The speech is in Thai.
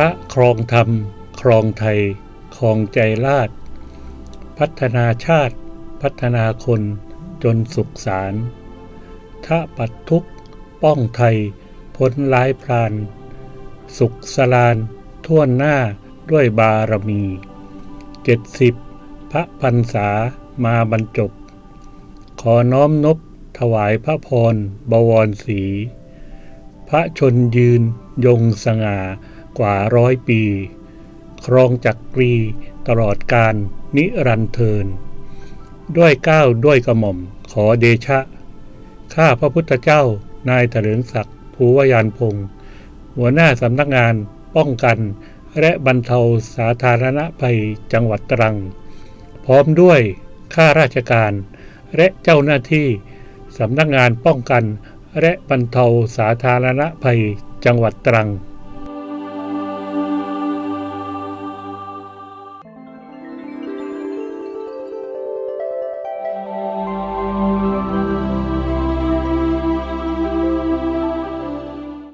ทะครองธรรม ครองไทย ครองใจราษฎร์พัฒนาชาติ พัฒนาคนจนสุขสารทะปัดทุกป้องไทย พ้นร้ายพราน สุขสลานท่วนหน้าด้วยบารมีเจ็ดสิบพระพันษามาบรรจบ ขอน้อมนบถวายพระพรบวรสี พระชนยืนยงสง่า กว่าร้อยปี ครองจักรีตลอดการนิรันเทิน ด้วยก้าวด้วยกระหม่อมขอเดชะ ข้าพระพุทธเจ้านายเถลิงศักดิ์ภูวยานพงศ์หัวหน้าสำนักงานป้องกันและบรรเทาสาธารณภัยจังหวัดตรัง พร้อมด้วยข้าราชการและเจ้าหน้าที่สำนักงานป้องกันและบรรเทาสาธารณภัยจังหวัดตรัง